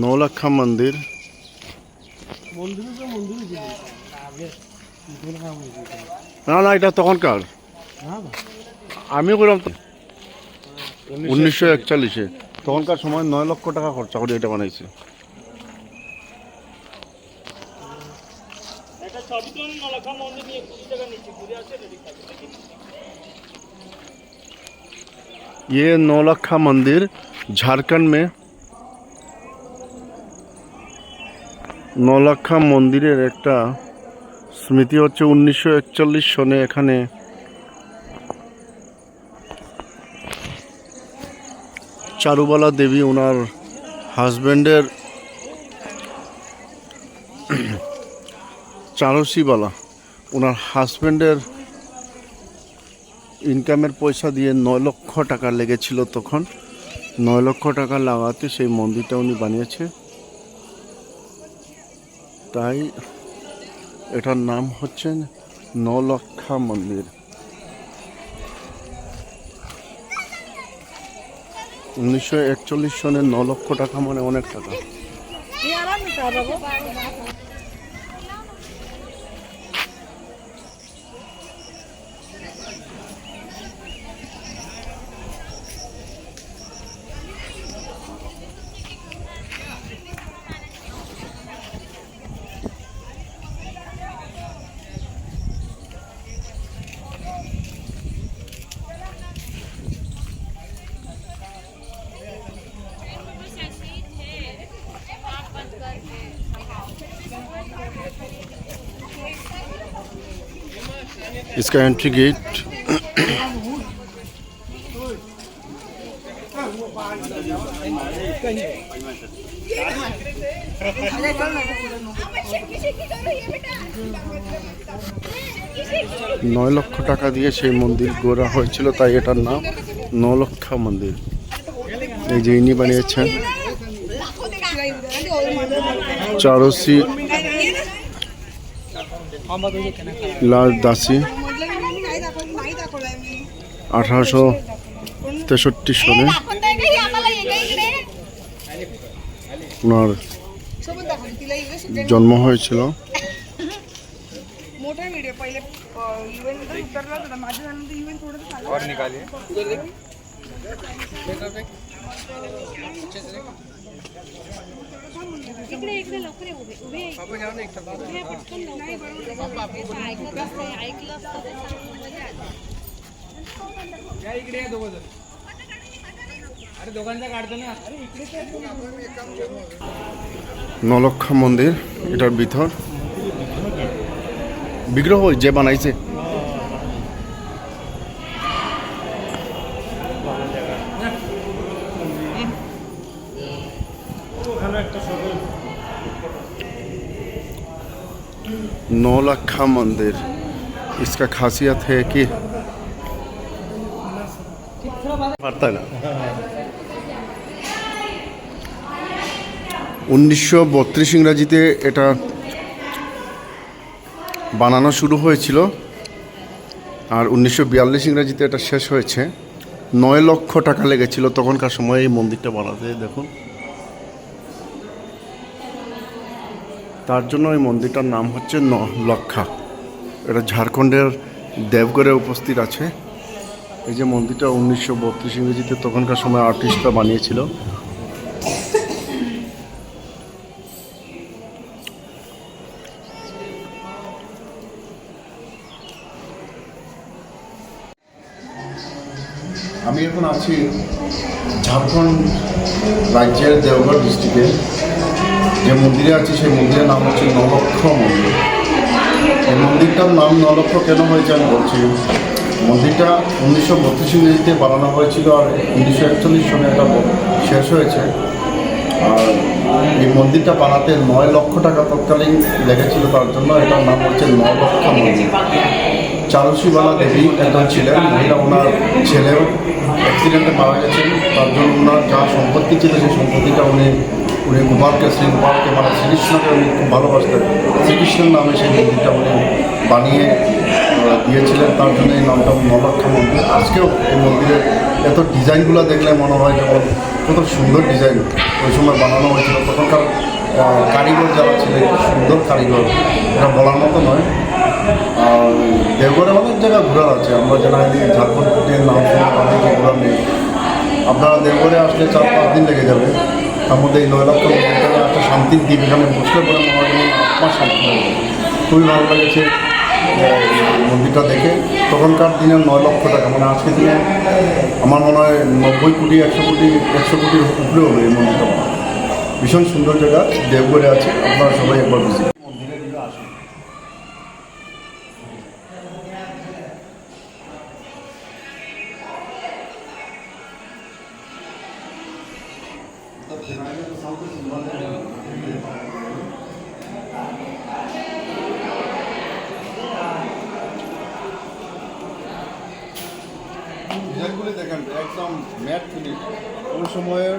নৌলক্ষা মন্দির মন্দিরে মন্দিরে মন্দির না না, এটা তখনকার। আমি করলাম উনিশশো একচল্লিশে। তখনকার সময় নয় লক্ষ টাকা খরচা করে এটা বানাইছে। ये नौलखा मंदिर झारखंड में নৌলক্ষা মন্দিরের একটা স্মৃতি হচ্ছে উনিশশো একচল্লিশ সনে এখানে চারুবালা দেবী ওনার হাজব্যান্ডের চারসিবালা ওনার হাজব্যান্ডের ইনকামের পয়সা দিয়ে নয় লক্ষ টাকা লেগেছিল তখন। নয় লক্ষ টাকা লাগাতে সেই মন্দিরটা উনি বানিয়েছে। তাই এটার নাম হচ্ছে নলক্ষা মন্দির। উনিশশো একচল্লিশ সনে ন লক্ষ টাকা মানে অনেক টাকা। इसका एंट्री गेट নয় লক্ষ টাকা দিয়ে সেই মন্দির গড়া হয়েছিল তাই এটার নাম নলক্ষা মন্দির এই যে ইনি বানিয়েছেন চারসি লাল দাসী আঠারোশো তেষট্টি সালে ওনার জন্ম হয়েছিল मोठा व्हिडिओ इकडे इकडे लवकर ये उभे उभे ये. उभे आहे, पटकन लवकर. असं ऐकत असते, ऐकलं असतं ते सांगून मध्ये आलं. নলক্ষা মন্দির এটার ভিতর বিগ্রহ যে বানাইছে नौलखा मंदिर इसका खासियत है कि पड़ता है ना উনিশশো বত্রিশ ইংরাজিতে এটা বানানো শুরু হয়েছিল আর উনিশশো বিয়াল্লিশ ইংরাজিতে এটা শেষ হয়েছে নয় লক্ষ টাকা লেগেছিল তখনকার সময় এই মন্দিরটা বানাতে দেখুন তার জন্য এই মন্দিরটার নাম হচ্ছে ন লক্ষা। এটা ঝাড়খণ্ডের দেবগড়ে উপস্থিত আছে। এই যে মন্দিরটা উনিশশো বত্রিশ ইংরেজিতে তখনকার সময় আর্টিস্টরা বানিয়েছিল। আমি এখন আছি ঝাড়খণ্ড রাজ্যের দেওঘর ডিস্ট্রিক্টে যে মন্দিরে আছি, সেই মন্দিরের নাম হচ্ছে নলক্ষ মন্দির। এই মন্দিরটার নাম নলক্ষ কেন হয়েছে আমি বলছি? মন্দিরটা উনিশশো বত্রিশ ইংরেজিতে বানানো হয়েছিল আর উনিশশো একচল্লিশ সনে এটা শেষ হয়েছে। আর এই মন্দিরটা বানাতে নয় লক্ষ টাকা তৎকালীন লেগেছিল তার জন্য, এটার নাম হচ্ছে নয় লক্ষ মন্দির চারুশিবালা দেবী একজন ছিলেন, মহিলা ওনার ছেলেও অ্যাক্সিডেন্টে মারা গেছেন, তার জন্য ওনার যা সম্পত্তি ছিল সেই সম্পত্তিটা উনি উনি গোপালকে শ্রী গোপালকে মানে শ্রীকৃষ্ণকে উনি খুব ভালোবাসতেন। শ্রীকৃষ্ণের নামে সেই মন্দিরটা উনি বানিয়ে দিয়েছিলেন। তার জন্য এই নামটা নবাক্ষা মন্দির। আজকেও এই মন্দিরের এত ডিজাইনগুলো দেখলে মনে হয় যেমন কত সুন্দর ডিজাইন ওই সময় বানানো হয়েছিল। তখনকার কারিগর যারা খুব সুন্দর কারিগর। এটা বলার মতো নয়। আর দেওঘরে অনেক জায়গা ঘোরার আছে। আমরা জেনারেলি ঝাড়খণ্ডের নাম শুনে ঘোরার নেই। আপনারা দেওঘরে আসলে চার পাঁচ দিন লেগে যাবে। তার মধ্যে এই নয় লক্ষ একটা শান্তির দ্বীপ এখানে বসলে পরে মনে হয় যেন আত্মা শান্তি খুবই ভালো লেগেছে মন্দিরটা দেখে। তখনকার দিনে নয় লক্ষ টাকা মানে আজকের দিনে আমার মনে হয় নব্বই কোটি, একশো কোটি, একশো কোটির উপরে হলো এই মন্দিরটা। ভীষণ সুন্দর জায়গা দেবগড়ে আছে, আপনারা সবাই একবার ভিজিট ডিজাইনগুলি দেখেন, একদম ম্যাট ফিনিশ। ওই সময়ের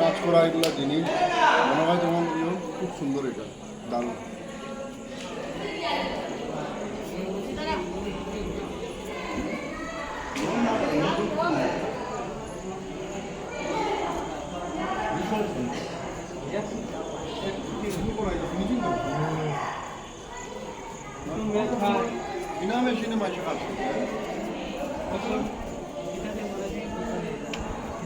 কাজ করা এগুলো জিনিস মনে হয় যেমন খুব সুন্দর এটা, দারুণ। İnanın şimdi maçı.